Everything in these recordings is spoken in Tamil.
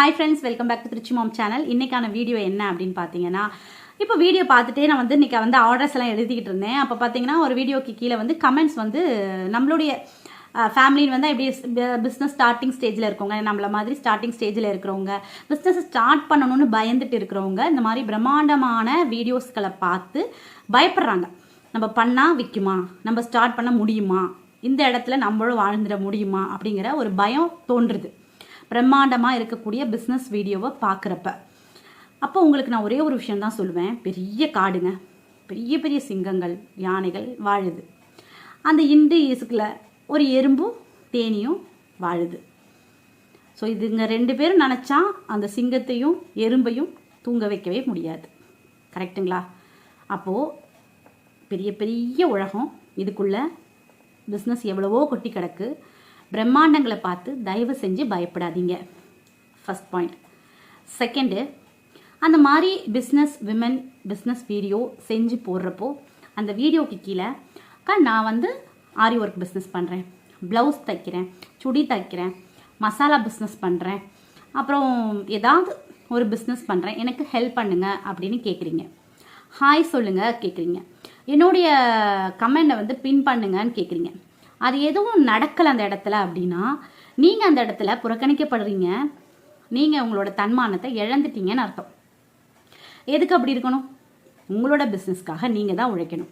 Hi friends welcome back to Trichy mom channel இன்னைக்கான வீடியோ என்ன அப்படின்னு பார்த்தீங்கன்னா இப்போ வீடியோ பார்த்துட்டே நான் வந்து இன்றைக்கி வந்து ஆர்டர்ஸ் எல்லாம் எழுதிக்கிட்டு இருந்தேன். அப்போ பார்த்தீங்கன்னா ஒரு வீடியோக்கு கீழே வந்து கமெண்ட்ஸ் வந்து நம்மளுடைய ஃபேமிலின்னு வந்து எப்படி பிஸ்னஸ் ஸ்டார்டிங் ஸ்டேஜில் இருக்கவங்க நம்மள மாதிரி ஸ்டார்டிங் ஸ்டேஜில் இருக்கிறவங்க பிஸ்னஸ் ஸ்டார்ட் பண்ணணும்னு பயந்துட்டு இருக்கிறவங்க இந்த மாதிரி பிரம்மாண்டமான வீடியோஸ்களை பார்த்து பயப்படுறாங்க. நம்ம பண்ணால் விற்குமா நம்ம ஸ்டார்ட் பண்ண முடியுமா? இந்த இடத்துல நம்மளும் வாழ்ந்துட முடியுமா? அப்படிங்கிற ஒரு பயம் தோன்றுது. பிரம்மாண்டமாக இருக்கக்கூடிய பிஸ்னஸ் வீடியோவை பார்க்குறப்ப அப்போ உங்களுக்கு நான் ஒரே ஒரு விஷயம் தான் சொல்லுவேன். பெரிய காடுங்க. பெரிய பெரிய சிங்கங்கள் யானைகள் வாழுது. அந்த இண்டு இசுக்கில் ஒரு எறும்பும் தேனியும் வாழுது. ஸோ இதுங்க ரெண்டு பேரும் நினச்சா அந்த சிங்கத்தையும் எறும்பையும் தூங்க வைக்கவே முடியாது. கரெக்டுங்களா அப்போது பெரிய பெரிய உலகம். இதுக்குள்ளே பிஸ்னஸ் எவ்வளவோ கொட்டி கிடக்கு. பிரம்மாண்டங்களை பார்த்து தயவு செஞ்சு பயப்படாதீங்க. ஃபஸ்ட் பாயிண்ட் செகண்டு அந்த மாதிரி பிஸ்னஸ் விமன் பிஸ்னஸ் வீடியோ செஞ்சு போடுறப்போ அந்த வீடியோக்கு கீழே அக்கா நான் வந்து ஆரி ஒர்க் பிஸ்னஸ் பண்ணுறேன் ப்ளவுஸ் தைக்கிறேன் சுடி தைக்கிறேன் மசாலா பிஸ்னஸ் பண்ணுறேன் அப்புறம் ஏதாவது ஒரு பிஸ்னஸ் பண்ணுறேன் எனக்கு ஹெல்ப் பண்ணுங்க அப்படின்னு கேட்குறீங்க ஹாய் சொல்லுங்கள் கேட்குறீங்க என்னுடைய கமெண்டை வந்து பின் பண்ணுங்கன்னு கேட்குறீங்க அது எதுவும் நடக்கலை அந்த இடத்துல அப்படின்னா நீங்கள் அந்த இடத்துல புறக்கணிக்கப்படுறீங்க. நீங்கள் உங்களோட தன்மானத்தை இழந்துட்டீங்கன்னு அர்த்தம். எதுக்கு அப்படி இருக்கணும்? உங்களோட பிஸ்னஸ்க்காக நீங்கள் தான் உழைக்கணும்.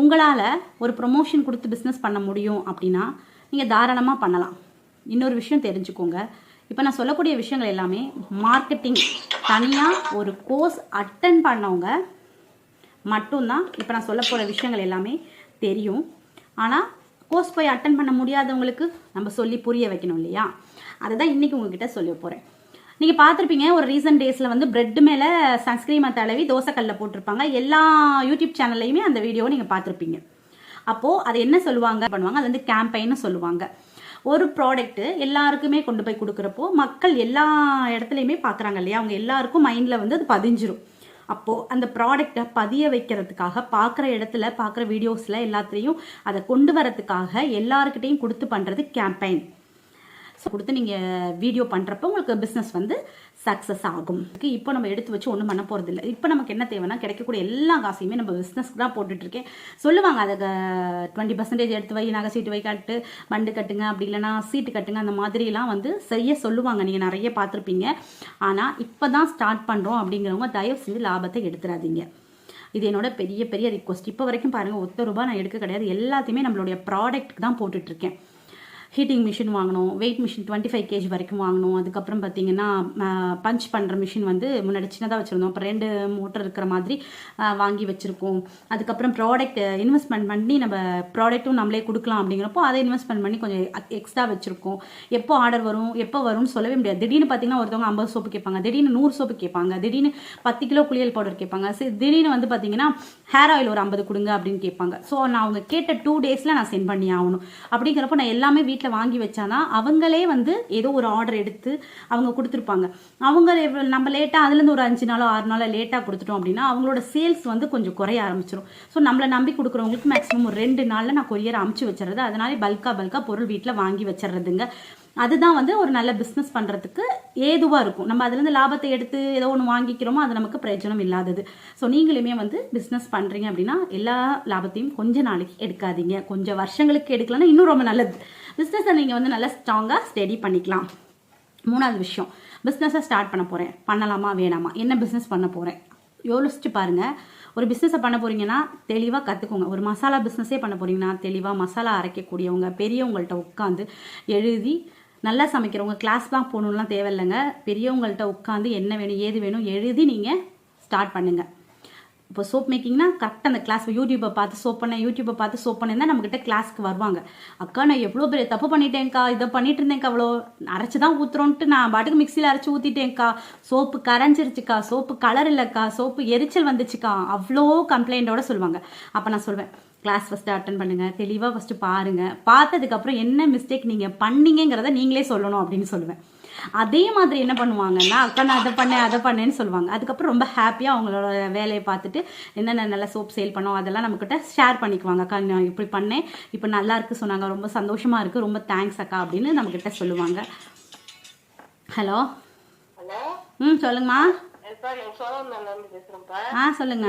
உங்களால் ஒரு ப்ரொமோஷன் கொடுத்து பிஸ்னஸ் பண்ண முடியும் அப்படின்னா நீங்கள் தாராளமாக பண்ணலாம். இன்னொரு விஷயம் தெரிஞ்சுக்கோங்க. இப்போ நான் சொல்லக்கூடிய விஷயங்கள் எல்லாமே மார்க்கெட்டிங் தனியாக ஒரு கோர்ஸ் அட்டன் பண்ணவங்க மட்டும்தான். இப்போ நான் சொல்ல போகிற விஷயங்கள் எல்லாமே தெரியும். ஆனால் கோர்ஸ் போய் அட்டன் பண்ண முடியாதவங்களுக்கு நம்ம சொல்லி புரிய வைக்கணும் இல்லையா? அதை தான் இன்றைக்கி உங்ககிட்ட சொல்ல போகிறேன் நீங்கள் பார்த்துருப்பீங்க ஒரு ரீசன்ட் டேஸில் வந்து பிரெட் மேலே சன்ஸ்கிரீமை தடவி தோசைக்கல்லில் போட்டிருப்பாங்க. எல்லா யூடியூப் சேனல்லையுமே அந்த வீடியோவை நீங்கள் பார்த்துருப்பீங்க. அப்போது அது என்ன சொல்லுவாங்க பண்ணுவாங்க? அது வந்து கேம்பெயின்னு சொல்லுவாங்க. ஒரு ப்ராடக்ட்டு எல்லாருக்குமே கொண்டு போய் கொடுக்குறப்போ மக்கள் எல்லா இடத்துலையுமே பார்க்குறாங்க இல்லையா? அவங்க எல்லாருக்கும் மைண்டில் வந்து அது பதிஞ்சிரும். அப்போது அந்த ப்ராடக்டை பதிய வைக்கிறதுக்காக பார்க்குற இடத்துல பார்க்குற வீடியோஸில் எல்லாத்துலேயும் அதை கொண்டு வரதுக்காக எல்லாருக்கிட்டையும் கொடுத்து பண்ணுறது கேம்பெயின் கொடுத்து நீங்கள் வீடியோ பண்ணுறப்போ உங்களுக்கு பிஸ்னஸ் வந்து சக்ஸஸ் ஆகும். இப்போ நம்ம எடுத்து வச்சு ஒன்றும் பண்ண போகிறது இல்லை இப்போ நமக்கு என்ன தேவைன்னா கிடைக்கக்கூடிய எல்லா காசையுமே நம்ம பிஸ்னஸ்க்கு தான் போட்டுட்ருக்கேன் சொல்லுவாங்க அதை டுவெண்ட்டி பர்சன்டேஜ் எடுத்து வை நகை சீட்டு வை கட்டு மண்டு கட்டுங்க அப்படி இல்லைனா சீட்டு கட்டுங்க அந்த மாதிரிலாம் வந்து சரியாக சொல்லுவாங்க. நீங்கள் நிறைய பார்த்துருப்பீங்க. ஆனால் இப்போ தான் ஸ்டார்ட் பண்ணுறோம் அப்படிங்கிறவங்க தயவு செஞ்சு லாபத்தை எடுத்துடாதீங்க இது என்னோட பெரிய பெரிய ரிக்வஸ்ட் இப்போ வரைக்கும் பாருங்கள் ஒத்த ரூபாய் நான் எடுக்க கிடையாது. எல்லாத்தையுமே நம்மளுடைய ப்ராடக்ட்டுக்கு தான் போட்டுட்ருக்கேன் ஹீட்டிங் மிஷின் வாங்கினோம் weight machine twenty five KG வரைக்கும் வாங்கினோம் அதுக்கப்புறம் பார்த்தீங்கன்னா பஞ்ச் பண்ணுற மிஷின் வந்து முன்னாடி சின்னதாக வச்சுருந்தோம். அப்புறம் ரெண்டு மோட்டர் இருக்கிற மாதிரி வாங்கி வச்சுருக்கோம். அதுக்கப்புறம் ப்ராடக்ட் இன்வெஸ்ட்மெண்ட் பண்ணி நம்ம ப்ராடக்ட்டும் நம்மளே கொடுக்கலாம் அப்படிங்கிறப்போ அதை இன்வெஸ்ட்மெண்ட் பண்ணி கொஞ்சம் எக்ஸ்ட்ரா வச்சுருக்கோம். எப்போ ஆர்டர் வரும் எப்போ வரும்னு சொல்லவே முடியாது. திடீர்னு பார்த்தீங்கன்னா ஒருத்தவங்க ஐம்பது சோப்பு கேட்பாங்க. திடீர்னு நூறு சோப்பு கேட்பாங்க. திடீர்னு பத்து கிலோ குளியல் பவுடர் கேட்பாங்க. திடீர்னு வந்து பார்த்தீங்கன்னா ஹேர் ஆயில் ஒரு ஐம்பது கொடுங்க அப்படின்னு கேட்பாங்க. ஸோ நான் அவங்க கேட்ட டூ டேஸில் நான் சென்ட் பண்ணி ஆகணும். அப்படிங்கிறப்போ நான் எல்லாமே வீட்டில் வீட்டில் வாங்கி வச்சானா அவங்களே வந்து ஏதோ ஒரு ஆர்டர் எடுத்து அவங்க கொடுத்துருப்பாங்க. அவங்க நம்ம லேட்டாக அதுலேருந்து ஒரு அஞ்சு நாளோ ஆறு நாளோ லேட்டாக கொடுத்துட்டோம் அப்படின்னா அவங்களோட சேல்ஸ் வந்து கொஞ்சம் குறைய ஆரம்பிச்சிடும் ஸோ நம்மளை நம்பி கொடுக்குறவங்களுக்கு மேக்ஸிமம் ஒரு ரெண்டு நாளில் நான் கொரியர் அமுச்சு வச்சுறது அதனாலே பல்கா பல்கா பொருள் வீட்டில் வாங்கி வச்சிடுறதுங்க அதுதான் வந்து ஒரு நல்ல பிஸ்னஸ் பண்ணுறதுக்கு ஏதுவாக இருக்கும். நம்ம அதுலேருந்து லாபத்தை எடுத்து ஏதோ ஒன்று வாங்கிக்கிறோமோ அது நமக்கு பிரயோஜனம் இல்லாதது. ஸோ நீங்களுமே வந்து பிஸ்னஸ் பண்ணுறீங்க அப்படின்னா எல்லா லாபத்தையும் கொஞ்ச நாளைக்கு எடுக்காதீங்க. கொஞ்சம் வருஷங்களுக்கு எடுக்கலன்னா இன்னும் ரொம்ப நல்லது. பிஸ்னஸை நீங்கள் வந்து நல்லா ஸ்ட்ராங்காக ஸ்டடி பண்ணிக்கலாம். மூணாவது விஷயம். பிஸ்னஸை ஸ்டார்ட் பண்ண போகிறேன் பண்ணலாமா வேணாமா? என்ன பிஸ்னஸ் பண்ண போகிறேன் யோசிச்சு பாருங்கள் ஒரு பிஸ்னஸை பண்ண போகிறீங்கன்னா தெளிவாக கற்றுக்கோங்க ஒரு மசாலா பிஸ்னஸே பண்ண போகிறீங்கன்னா தெளிவாக மசாலா அரைக்கக்கூடியவங்க பெரியவங்கள்ட்ட உட்காந்து எழுதி நல்லா சமைக்கிறவங்க கிளாஸ்லாம் போகணுன்லாம் தேவையில்லைங்க. பெரியவங்கள்ட்ட உட்காந்து என்ன வேணும் ஏது வேணும் எழுதி நீங்கள் ஸ்டார்ட் பண்ணுங்கள் இப்போ சோப் மேக்கிங்னா கரெக்டாக அந்த கிளாஸ் யூடியூப்பை பார்த்து சோப் பண்ணேன் யூடியூப்பை பார்த்து சோப் பண்ணேன் தான் நம்மக்கிட்ட கிளாஸ்க்கு வருவாங்க. அக்கா நான் எவ்வளோ பெரிய தப்பு பண்ணிட்டேன்க்கா இதை பண்ணிட்டு இருந்தேன்க்கா அவ்வளோ அரைச்சி தான் ஊற்றுறோன்ட்டு நான் பாட்டுக்கு மிக்சியில் அரைச்சி ஊற்றிட்டேன்க்கா சோப்பு கரைஞ்சிருச்சுக்கா சோப்பு கலர் இல்லைக்கா சோப்பு எரிச்சல் வந்துச்சுக்கா அவ்வளோ கம்ப்ளைண்ட்டோட சொல்லுவாங்க. அப்போ நான் சொல்வேன் கிளாஸ் ஃபஸ்ட்டு அட்டன் பண்ணுங்கள் தெளிவாக ஃபஸ்ட்டு பாருங்கள் பார்த்ததுக்கப்புறம் என்ன மிஸ்டேக் நீங்கள் பண்ணீங்கிறத நீங்களே சொல்லணும் அப்படின்னு சொல்லுவேன். அதே மாதிரி என்ன பண்ணுவாங்கன்னா அக்கா நான் அதை பண்ணேன் அதை பண்ணேன்னு சொல்லுவாங்க. அதுக்கப்புறம் ரொம்ப ஹாப்பியாக அவங்களோட வேலையை பார்த்துட்டு என்னென்ன நல்ல சோப் சேல் பண்ணோம் அதெல்லாம் நம்மக்கிட்ட ஷேர் பண்ணிக்குவாங்க. அக்கா நான் இப்படி பண்ணேன் இப்போ நல்லா இருக்கு சொன்னாங்க ரொம்ப சந்தோஷமாக இருக்குது ரொம்ப தேங்க்ஸ் அக்கா அப்படின்னு நம்மக்கிட்ட சொல்லுவாங்க. ஹலோ ம் சொல்லுங்கம்மா. ஆ சொல்லுங்க.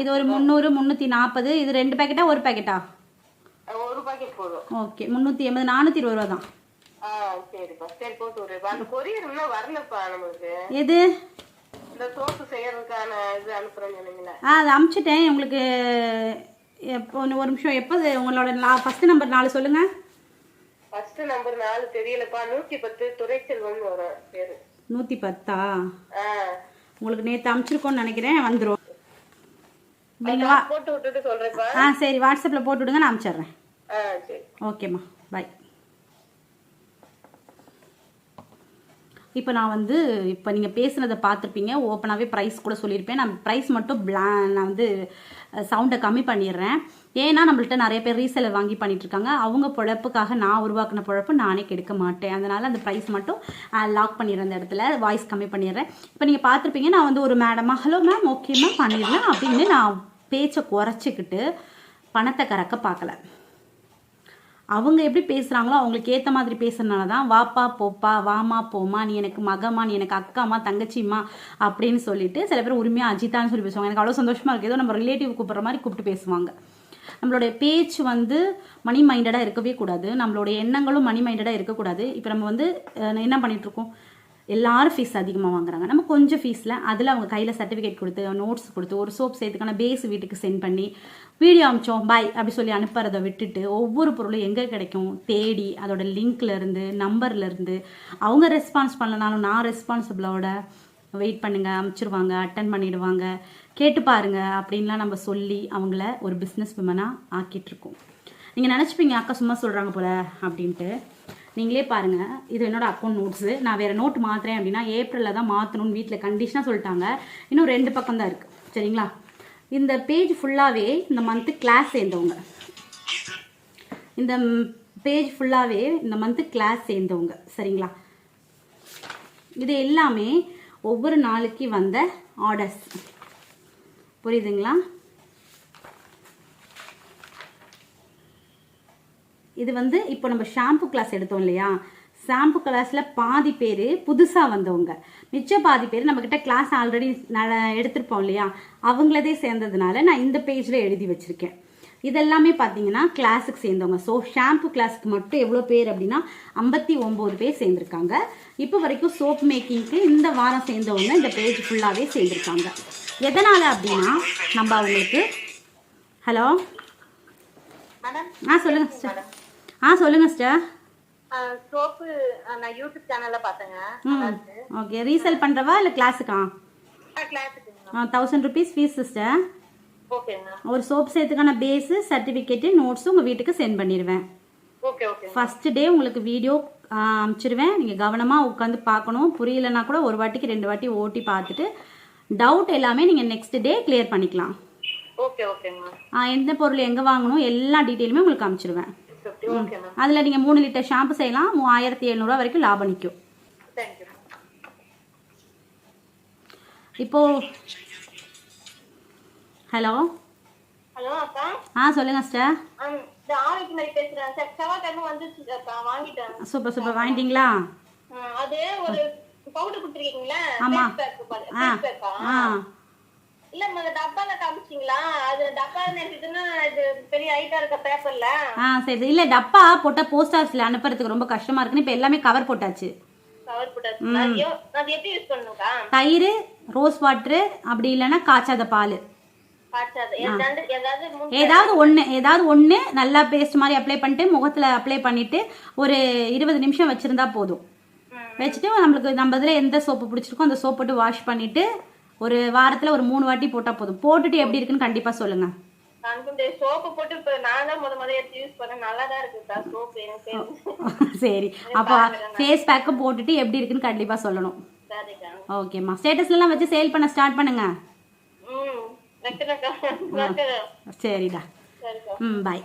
இது ஒரு முந்நூறு முந்நூற்றி நாற்பது இது ரெண்டு பேக்கெட்டா ஒரு பேக்கெட்டா ஒரு பாக்கெட் போதும். ஓகே. முந்நூற்றி எண்பது நானூற்றி இருபது ரூபா தான் ஆ சரிப்பா. சரி போட்டு விடுறேன் அந்த கொரியர் இன்னும் வரலப்பா நமக்கு எது? இந்த சோப்பு செய்யறதுக்கான இது அனுப்புறேன்னு சொன்னீங்களே ஆ அதை அமுச்சிட்டேன். உங்களுக்கு எப்போ ஒரு நிமிஷம். எப்போ உங்களோட ஃபஸ்ட்டு நம்பர் நாலு சொல்லுங்கள் ஃபர்ஸ்ட் நம்பர் நாலு தெரியலப்பா. நூத்தி பத்து துரைச்செல்வம்னு வரும் பேரு. நூற்றி பத்தா? ஆ. உங்களுக்கு நேற்று அமுச்சிருக்கோன்னு நினைக்கிறேன் வந்துடும் நீங்கள்? வா போட்டு விட்டுட்டு சொல்றேன்ப்பா. ஆ சரி வாட்ஸ்அப்பில் போட்டு விடுங்க நான் அமுச்சிடுறேன் ஆ சரி. ஓகேம்மா பை இப்போ நான் வந்து இப்போ நீங்கள் பேசுனதை பார்த்துருப்பீங்க ஓப்பனாகவே ப்ரைஸ் கூட சொல்லியிருப்பேன். நான் ப்ரைஸ் மட்டும் பிளா நான் வந்து சவுண்டை கம்மி பண்ணிடுறேன் ஏன்னா நம்மள்ட்ட நிறைய பேர் ரீசெலர் வாங்கி பண்ணிட்டு இருக்காங்க அவங்க பொழப்புக்காக நான் உருவாக்கின பொழப்பு நானே கெடுக்க மாட்டேன். அதனால அந்த ப்ரைஸ் மட்டும் லாக் பண்ணிடுறேன் அந்த இடத்துல வாய்ஸ் கம்மி பண்ணிடுறேன். இப்போ நீங்கள் பார்த்துருப்பீங்க நான் வந்து ஒரு மேடமா ஹலோ மேம் ஓகே மேம் பண்ணிடலாம் அப்படின்னு நான் பேச்சை குறைச்சிக்கிட்டு பணத்தை கறக்க பார்க்கல. அவங்க எப்படி பேசுகிறாங்களோ அவங்களுக்கு ஏற்ற மாதிரி பேசுறதுனால தான் வாப்பா போப்பா வாமா போமா நீ எனக்கு மகமா நீ எனக்கு அக்காமா தங்கச்சிம்மா அப்படின்னு சொல்லிட்டு சில பேர் உரிமையாக அஜிதான்னு சொல்லி பேசுவாங்க. எனக்கு அவ்வளோ சந்தோஷமாக இருக்குது ஏதோ நம்ம ரிலேட்டிவ் கூப்பிட்ற மாதிரி கூப்பிட்டு பேசுவாங்க. நம்மளுடைய பேச்சு வந்து மணி மைண்டடாக இருக்கவே கூடாது. நம்மளுடைய எண்ணங்களும் மணி மைண்டடாக இருக்கக்கூடாது இப்போ நம்ம வந்து என்ன பண்ணிட்டு இருக்கோம்? எல்லாரும் ஃபீஸ் அதிகமாக வாங்குறாங்க. நம்ம கொஞ்சம் ஃபீஸில் அதில் அவங்க கையில் சர்டிஃபிகேட் கொடுத்து நோட்ஸ் கொடுத்து ஒரு சோப் சேர்த்துக்கான பேஸ் வீட்டுக்கு சென்ட் பண்ணி வீடியோ அமிச்சோம் பாய் அப்படி சொல்லி அனுப்புறதை விட்டுட்டு ஒவ்வொரு பொருளும் எங்கே கிடைக்கும்? தேடி அதோட லிங்க்லேருந்து நம்பர்லேருந்து நம்பர்ல இருந்து அவங்க ரெஸ்பான்ஸ் பண்ணலனாலும் நான் ரெஸ்பான்சிபிளோட வெயிட் பண்ணுங்க அமுச்சிருவாங்க அட்டன் பண்ணிடுவாங்க. கேட்டு பாருங்க அப்படின்லாம் நம்ம சொல்லி அவங்கள ஒரு பிஸ்னஸ் விமனாக ஆக்கிட்டு இருக்கோம் நீங்கள் நினச்சிப்பீங்க அக்கா சும்மா சொல்கிறாங்க போல அப்படின்ட்டு. நீங்களே பாருங்க இது என்னோட அக்கௌண்ட் நோட்ஸு நான் வேற நோட் மாத்துறேன் அப்படின்னா ஏப்ரலில் தான் மாற்றணும்னு வீட்டில் கண்டிஷனாக சொல்லிட்டாங்க. இன்னும் ரெண்டு பக்கம் தான் இருக்குது சரிங்களா? இந்த பேஜ் ஃபுல்லாகவே இந்த மந்த்து கிளாஸ் சேர்ந்தவங்க. இந்த பேஜ் ஃபுல்லாகவே இந்த மந்த்து கிளாஸ் சேர்ந்தவங்க. சரிங்களா? இது எல்லாமே ஒவ்வொரு நாளைக்கு வந்த ஆர்டர்ஸ் புரியுதுங்களா? இது வந்து இப்போ நம்ம ஷாம்பு கிளாஸ் எடுத்தோம் இல்லையா? ஷாம்பு கிளாஸில் பாதி பேர் புதுசாக வந்தவங்க. மிச்ச பாதி பேர் நம்மக்கிட்ட கிளாஸ் ஆல்ரெடி எடுத்திருப்போம் இல்லையா? அவங்களதே சேர்ந்ததுனால நான் இந்த பேஜில் எழுதி வச்சுருக்கேன். இதெல்லாமே பார்த்தீங்கன்னா கிளாஸுக்கு சேர்ந்தவங்க. ஸோ ஷாம்பு கிளாஸுக்கு மட்டும் எவ்வளோ பேர் அப்படின்னா ஐம்பத்தி ஒம்பது பேர் சேர்ந்துருக்காங்க. இப்போ வரைக்கும் சோப் மேக்கிங்க்கு இந்த வாரம் சேர்ந்தவங்க இந்த பேஜ் ஃபுல்லாகவே சேர்ந்துருக்காங்க. எதனால் அப்படின்னா நம்ம அவங்களுக்கு ஹலோ ஆ சொல்லுங்க சிஸ்டர் ஆ சொல்லுங்க சிஸ்டர் சோப்பு நான் யூடியூப் சேனல்ல பார்த்தேங்க. ம் ஓகே ரீசேல் பண்ணுறவா இல்லை கிளாஸுக்கா தௌசண்ட் ருபீஸ் ஃபீஸ் சிஸ்டர் ஒரு சோப் சேர்த்துக்கான பேஸு சர்டிஃபிகேட்டு நோட்ஸு உங்கள் வீட்டுக்கு சென்ட் பண்ணிடுவேன். ஃபர்ஸ்ட் டே உங்களுக்கு வீடியோ அனுப்பிச்சிடுவேன் நீங்கள் கவனமாக உட்காந்து பார்க்கணும். புரியலனா கூட ஒரு வாட்டிக்கு ரெண்டு வாட்டி ஓட்டி பார்த்துட்டு டவுட் எல்லாமே நீங்கள் நெக்ஸ்ட் டே கிளியர் பண்ணிக்கலாம். எந்த பொருள் எங்கே வாங்கணும் எல்லா டீட்டெயிலுமே உங்களுக்கு மேம் அதில் நீங்கள் மூணு லிட்டர் ஷாம்பு செய்யலாம். மூவாயிரத்தி எழுநூறுவா வரைக்கும் லாபம் நிற்கும் தேங்க்யூ இப்போ ஹலோ ஹலோ அக்கா. ஆ சொல்லுங்க சிஸ்டர். இந்த ஆரோக்கிய மாதிரி பேசுறேன். சார் செவ்வாய்க்கிழமை வந்துச்சு அக்கா வாங்கிட்டேன். Super super. வாங்கிட்டீங்களா? அது ஒரு பவுடர் கொடுத்துருக்கீங்களா? ஆமா. ஆ ஆ? இல்ல அந்த டப்பால காமிச்சிங்களா? அது டப்பா நினைச்சதுன்னா இது பெரிய ஹைட்டா இருக்க பேப்பர்ல ஆ சரி இல்லை டப்பா போட்டால் போஸ்ட் ஆஃபீஸில் அனுப்புறதுக்கு ரொம்ப கஷ்டமாக இருக்குன்னு இப்போ எல்லாமே கவர் போட்டாச்சு. கவர் போட்டாச்சு. அது எப்படி யூஸ் தயிர் ரோஸ் வாட்ரு அப்படி இல்லைன்னா காய்ச்சாத பால். ஏதாவது ஒன்று ஏதாவது ஒன்று நல்லா பேஸ்ட் மாதிரி அப்ளை பண்ணிட்டு முகத்தில் அப்ளை பண்ணிட்டு ஒரு இருபது நிமிஷம் வச்சுருந்தா போதும். வச்சுட்டு நம்மளுக்கு நம்ம இதில் எந்த சோப்பு பிடிச்சிருக்கோ அந்த சோப் போட்டு வாஷ் பண்ணிட்டு ஒரு வாரத்தில் ஒரு மூணு வாட்டி போட்டால் போதும். போட்டுட்டு எப்படி இருக்குன்னு கண்டிப்பாக சொல்லுங்கள் சோப்பு சோப்பு. சரி அப்போ ஃபேஸ் பேக்கும் போட்டுட்டு எப்படி இருக்குன்னு கண்டிப்பாக சொல்லணும். ஓகேம்மா. ஸ்டேட்டஸ்லாம் வச்சு சேல் பண்ண ஸ்டார்ட் பண்ணுங்க. சரிடா. ம் பாய்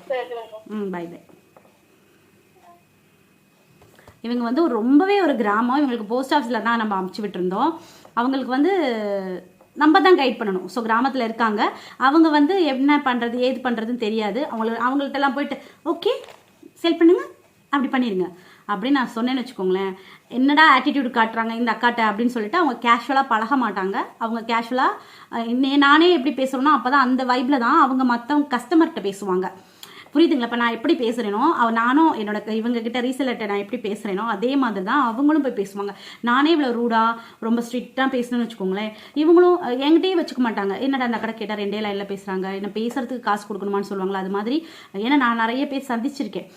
ம் பை பை இவங்க வந்து ரொம்பவே ஒரு கிராமம். இவங்களுக்கு போஸ்ட் ஆஃபீஸில் தான் நம்ம அமுச்சு விட்டுருந்தோம். அவங்களுக்கு வந்து நம்ம தான் கைட் பண்ணணும். ஸோ கிராமத்தில் இருக்காங்க. அவங்க வந்து என்ன பண்ணுறது ஏது பண்ணுறதுன்னு தெரியாது. அவங்களுக்கு அவங்கள்ட்டலாம் போயிட்டு ஓகே செல் பண்ணுங்க. அப்படி பண்ணிடுங்க அப்படின்னு நான் சொன்னேன்னு வச்சுக்கோங்களேன். என்னடா ஆட்டிடியூட் காட்டுறாங்க இந்த அக்காட்ட அப்படின்னு சொல்லிட்டு அவங்க கேஷுவலாக பழக மாட்டாங்க. அவங்க கேஷுவலாக நானே எப்படி பேசுகிறோன்னா அப்போ தான் அந்த வைப்பில் தான் அவங்க மற்றவங்க கஸ்டமர்கிட்ட பேசுவாங்க. புரியுதுங்களா? இப்போ நான் எப்படி பேசுகிறேனோ அவ நானும் என்னோட இவங்க கிட்ட நான் எப்படி பேசுகிறேனோ அதே மாதிரி தான் அவங்களும் போய் பேசுவாங்க. நானே இவ்வளோ ரூடாக ரொம்ப ஸ்ட்ரிக்டாக பேசணும்னு வச்சுக்கோங்களேன். இவங்களும் என்கிட்டயே வச்சுக்க மாட்டாங்க. என்னடா அந்த கடை கேட்டால் ரெண்டே லைனில் பேசுகிறாங்க என்ன பேசுறதுக்கு காசு கொடுக்கணுமான்னு சொல்லுவாங்களா? அது மாதிரி ஏன்னா நான் நிறைய பேர் சந்திச்சிருக்கேன்.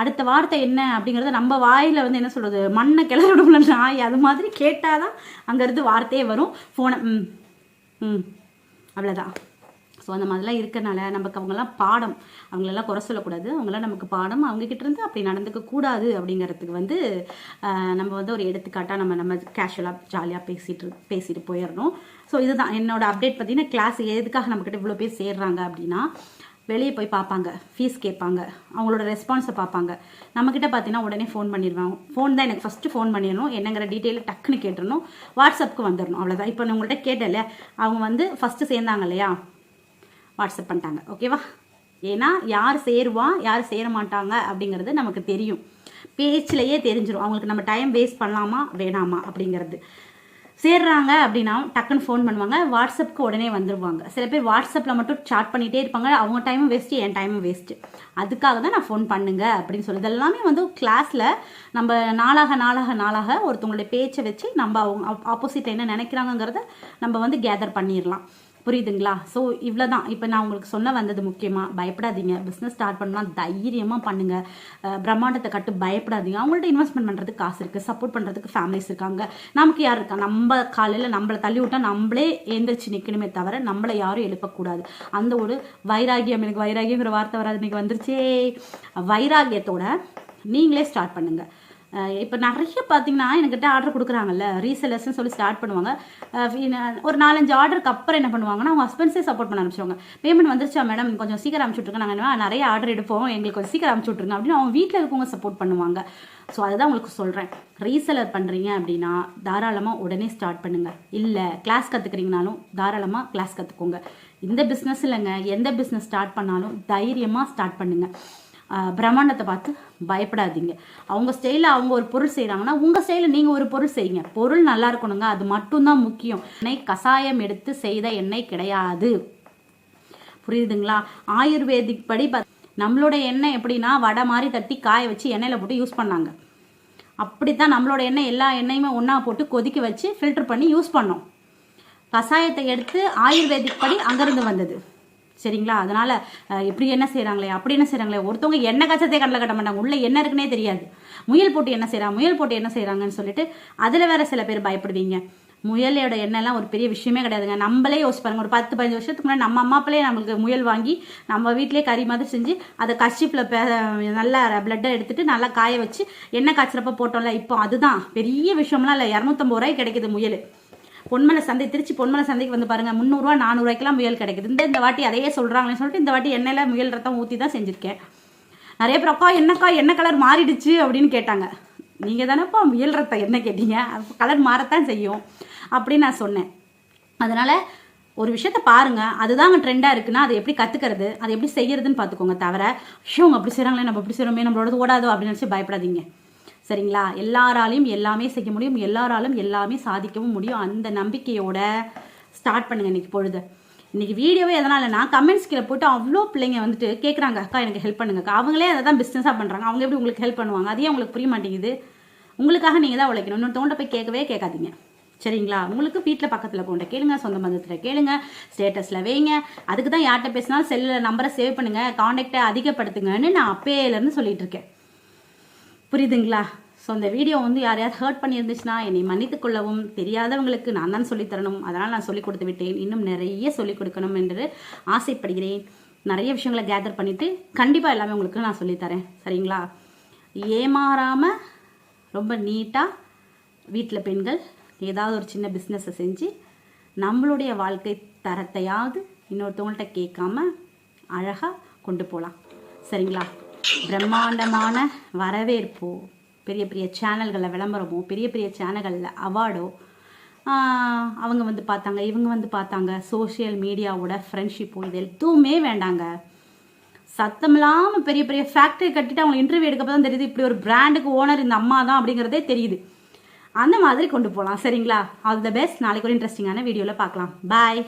அடுத்த வார்த்தை என்ன அப்படிங்கிறத நம்ம வாயில் வந்து என்ன சொல்கிறது மண்ணை கிளறிடும்ல நாய் அது மாதிரி கேட்டால் தான் அங்கேருந்து வார்த்தையே வரும். ஃபோனை ம் ம் அவ்வளோதான் ஸோ அந்த மாதிரிலாம் இருக்கிறனால நமக்கு அவங்கெல்லாம் பாடம் அவங்களெல்லாம் குறை சொல்லக்கூடாது. அவங்களாம் நமக்கு பாடம். அவங்கக்கிட்ட இருந்து அப்படி நடந்துக்க கூடாது அப்படிங்கிறதுக்கு வந்து நம்ம வந்து ஒரு எடுத்துக்காட்டாக நம்ம நம்ம கேஷுவலாக ஜாலியாக பேசிட்டு பேசிட்டு போயிடணும் ஸோ இதுதான். என்னோட அப்டேட் பார்த்தீங்கன்னா கிளாஸ் எதுக்காக நம்மக்கிட்ட இவ்வளோ பேர் சேர்றாங்க அப்படின்னா வெளியே போய் பார்ப்பாங்க ஃபீஸ் கேட்பாங்க அவங்களோட ரெஸ்பான்ஸை பார்ப்பாங்க. நம்மக்கிட்ட பார்த்தீங்கன்னா உடனே ஃபோன் பண்ணிடுவாங்க. ஃபோன் தான் எனக்கு ஃபஸ்ட்டு ஃபோன் பண்ணிடணும். என்னங்கிற டீட்டெயில் டக்குன்னு கேட்டுடணும். வாட்ஸ்அப்புக்கு வந்துடணும். அவ்வளோதான் இப்போ நான் உங்கள்கிட்ட கேட்டல அவங்க வந்து ஃபஸ்ட்டு சேர்ந்தாங்க இல்லையா? வாட்ஸ்அப் பண்ணிட்டாங்க. ஓகேவா ஏன்னா யார் சேருவா யார் சேர மாட்டாங்க அப்படிங்கிறது நமக்கு தெரியும். பேச்சிலேயே தெரிஞ்சிடும் அவங்களுக்கு நம்ம டைம் வேஸ்ட் பண்ணலாமா வேணாமா அப்படிங்கிறது. சேர்றாங்க அப்படின்னா டக்குன்னு ஃபோன் பண்ணுவாங்க. வாட்ஸ்அப்புக்கு உடனே வந்துடுவாங்க சில பேர் வாட்ஸ்அப்பில் மட்டும் சாட் பண்ணிகிட்டே இருப்பாங்க. அவங்க டைமும் வேஸ்ட்டு என் டைமும் வேஸ்ட்டு அதுக்காக தான் நான் ஃபோன் பண்ணுங்க அப்படின்னு சொல்லி இதெல்லாமே வந்து கிளாஸில் நம்ம நாளாக நாளாக நாளாக ஒருத்தவங்களுடைய பேச்சை வச்சு நம்ம அவங்க ஆப்போசிட்டில் என்ன நினைக்கிறாங்கங்கிறத நம்ம வந்து கேதர் பண்ணிடலாம். புரியுதுங்களா? ஸோ இவ்வளோ தான் இப்போ நான் உங்களுக்கு சொல்ல வந்தது முக்கியமாக பயப்படாதீங்க. பிஸ்னஸ் ஸ்டார்ட் பண்ணலாம். தைரியமாக பண்ணுங்கள் பிரம்மாண்டத்தை கட்டு பயப்படாதீங்க. அவங்கள்ட்ட இன்வெஸ்ட்மெண்ட் பண்ணுறதுக்கு காசு இருக்குது சப்போர்ட் பண்ணுறதுக்கு ஃபேமிலிஸ் இருக்காங்க. நமக்கு யார் இருக்கா? நம்ம காலையில் நம்மளை தள்ளி விட்டால் நம்மளே ஏந்திரிச்சு நிற்கணுமே தவிர நம்மளை யாரும் எழுப்பக்கூடாது. அந்த ஒரு வைராகியம் எனக்கு வைராகியங்கிற வார்த்தை வராது. இன்னைக்கு வந்துருச்சே. வைராகியத்தோட நீங்களே ஸ்டார்ட் பண்ணுங்கள் இப்போ நிறைய பார்த்தீங்கன்னா என்கிட்ட ஆர்டர் கொடுக்குறாங்கல்ல ரீசெலர்ஸ்னு சொல்லி ஸ்டார்ட் பண்ணுவாங்க. ஒரு நாலஞ்சு ஆர்டருக்கு அப்புறம் என்ன பண்ணுவாங்கன்னா அவங்க ஹஸ்பண்ட்ஸே சப்போர்ட் பண்ண ஆரம்பிச்சிருவாங்க. பேமெண்ட் வந்துருச்சா மேடம் கொஞ்சம் சீக்கிரம் அனுப்பிச்சுட்ருங்க நாங்கள் என்ன நிறைய ஆர்டர் எடுப்போம். எங்களுக்கு கொஞ்சம் சீக்கிரம் அனுப்பிச்சுட்ருங்க அப்படின்னு அவங்க வீட்டில் இருக்கவங்க சப்போர்ட் பண்ணுவாங்க. ஸோ அதுதான் உங்களுக்கு சொல்கிறேன் ரீசெலர் பண்ணுறீங்க அப்படின்னா தாராளமாக உடனே ஸ்டார்ட் பண்ணுங்கள் இல்லை கிளாஸ் கற்றுக்கிறீங்கனாலும் தாராளமாக கிளாஸ் கற்றுக்கோங்க இந்த பிஸ்னஸ் இல்லைங்க. எந்த பிஸ்னஸ் ஸ்டார்ட் பண்ணாலும் தைரியமாக ஸ்டார்ட் பண்ணுங்கள் பிரம்மாண்டத்தை பார்த்து பயப்படாதீங்க. அவங்க ஸ்டைலில் அவங்க ஒரு பொருள் செய்கிறாங்கன்னா உங்கள் ஸ்டைலில் நீங்கள் ஒரு பொருள் செய்யுங்க. பொருள் நல்லா இருக்கணுங்க. அது மட்டும்தான் முக்கியம். எண்ணெய் கசாயம் எடுத்து செய்த எண்ணெய் கிடையாது. புரியுதுங்களா? ஆயுர்வேதிக் படி பத் நம்மளோட எண்ணெய் எப்படின்னா வடை மாதிரி தட்டி காய வச்சு எண்ணெயில் போட்டு யூஸ் பண்ணாங்க. அப்படித்தான் நம்மளோட எண்ணெய் எல்லா எண்ணெயுமே ஒன்றா போட்டு கொதிக்க வச்சு ஃபில்டர் பண்ணி யூஸ் பண்ணோம். கஷாயத்தை எடுத்து ஆயுர்வேதிக் படி அங்கேருந்து வந்தது. சரிங்களா? அதனால இப்படி என்ன செய்கிறாங்களே அப்படி என்ன செய்கிறாங்களே ஒருத்தவங்க எண்ணெய் கச்சத்தே கண்ணில் கட்ட மாட்டாங்க. உள்ள என்ன இருக்குன்னே தெரியாது. முயல் போட்டு என்ன செய்கிறாங்க முயல் போட்டு என்ன செய்கிறாங்கன்னு சொல்லிட்டு அதில் வேற சில பேர் பயப்படுவீங்க. முயலோட எண்ணெய்லாம் ஒரு பெரிய விஷயமே கிடையாதுங்க. நம்மளே யோசிச்சு பாருங்க ஒரு பத்து பதினஞ்சு வருஷத்துக்கு முன்னாடி நம்ம அம்மா நம்மளுக்கு முயல் வாங்கி நம்ம வீட்டிலே கறி மாதிரி செஞ்சு அதை கஷ்டிப்பில் நல்லா பிளட்டை எடுத்துட்டு நல்லா காய வச்சு எண்ணெய் காய்ச்சறப்ப போட்டோம்ல இப்போ அதுதான். பெரிய விஷயம்லாம் இல்லை இரநூத்தம்பது ரூபாய்க்கு கிடைக்குது முயல். பொன்மலை சந்தை திருச்சி பொன்மலை சந்தைக்கு வந்து பாருங்க முந்நூறுரூவா நானூறுவாய்க்கெல்லாம் முயல் கிடைக்குது. இந்த இந்த வாட்டி அதையே சொல்கிறாங்களே சொல்லிட்டு இந்த வாட்டி எண்ணெயில் முயல் ரத்தம் ஊற்றி தான் செஞ்சுருக்கேன். நிறைய பேர் அக்கா என்னக்கா என்ன கலர் மாறிடுச்சு? அப்படின்னு கேட்டாங்க. நீங்கள் தானேப்பா முயல் ரத்தம்? என்ன கேட்டீங்க? கலர் மாறத்தான் செய்யும் அப்படின்னு நான் சொன்னேன். அதனால் ஒரு விஷயத்த பாருங்க. அதுதாங்க ட்ரெண்டாக இருக்குன்னா அதை எப்படி கற்றுக்கிறது அதை எப்படி செய்யறதுன்னு பார்த்துக்கோங்க தவிர ஐயோ அவங்க அப்படி செய்கிறாங்களே நம்ம அப்படி செய்கிறோமே நம்மளோட ஓடாதோ? அப்படின்னு நினச்சி பயப்படாதீங்க. சரிங்களா? எல்லாராலையும் எல்லாமே செய்ய முடியும். எல்லாராலும் எல்லாமே சாதிக்கவும் முடியும். அந்த நம்பிக்கையோட ஸ்டார்ட் பண்ணுங்க இன்னைக்கு பொழுது. இன்றைக்கி வீடியோவே எதனாலனா கமெண்ட்ஸ் கீழே போட்டு அவ்வளோ பிள்ளைங்க வந்துட்டு கேட்குறாங்க அக்கா எனக்கு ஹெல்ப் பண்ணுங்கக்கா. அவங்களே அதை தான் பிஸ்னஸாக பண்ணுறாங்க அவங்க எப்படி உங்களுக்கு ஹெல்ப் பண்ணுவாங்க? அதே உங்களுக்கு புரிய மாட்டேங்குது. உங்களுக்காக நீங்கள் தான் உழைக்கணும். இன்னொருத்தவங்கள்ட்ட போய் கேட்கவே கேட்காதீங்க. சரிங்களா? உங்களுக்கு வீட்டில் பக்கத்தில் கொண்ட கேளுங்க சொந்த பந்தத்தில் கேளுங்க ஸ்டேட்டஸில் வைங்க. அதுக்கு தான் யார்கிட்ட பேசினாலும் செல்லில் நம்பரை சேவ் பண்ணுங்க காண்டாக்டை அதிகப்படுத்துங்கன்னு நான் அப்பேலேருந்து சொல்லிட்டு இருக்கேன். புரியுதுங்களா? ஸோ அந்த வீடியோ வந்து யாரையாவது ஹர்ட் பண்ணியிருந்துச்சுன்னா என்னை மன்னித்து கொள்ளவும் தெரியாதவங்களுக்கு நான் தான் சொல்லித் தரணும். அதனால் நான் சொல்லிக் கொடுத்து விட்டேன். இன்னும் நிறைய சொல்லிக் கொடுக்கணும் என்று ஆசைப்படுகிறேன். நிறைய விஷயங்களை கேதர் பண்ணிவிட்டு கண்டிப்பாக எல்லாமே உங்களுக்கு நான் சொல்லித்தரேன் சரிங்களா? ஏமாறாமல் ரொம்ப நீட்டாக வீட்டில் பெண்கள் ஏதாவது ஒரு சின்ன பிஸ்னஸை செஞ்சு நம்மளுடைய வாழ்க்கை தரத்தையாவது இன்னொருத்தவங்கள்ட்ட கேட்காம அழகாக கொண்டு போகலாம் சரிங்களா? பிரம்மாண்டமான வரவேற்போ பெரிய பெரிய சேனல்களில் விளம்பரமோ பெரிய பெரிய சேனல்களில் அவார்டோ அவங்க வந்து பார்த்தாங்க இவங்க வந்து பார்த்தாங்க. சோஷியல் மீடியாவோட ஃப்ரெண்ட்ஷிப்போ இது எதுவுமே வேண்டாங்க. சத்தம் இல்லாமல் பெரிய பெரிய ஃபேக்ட்ரி கட்டிட்டு அவங்க இன்டர்வியூ எடுக்கப்போ தான் தெரியுது. இப்படி ஒரு பிராண்டுக்கு ஓனர் இந்த அம்மா தான் அப்படிங்கிறதே தெரியுது. அந்த மாதிரி கொண்டு போகலாம் சரிங்களா? ஆல் த பெஸ்ட் நாளைக்கு ஒரு இன்ட்ரெஸ்டிங்கான வீடியோவில் பார்க்கலாம். பாய்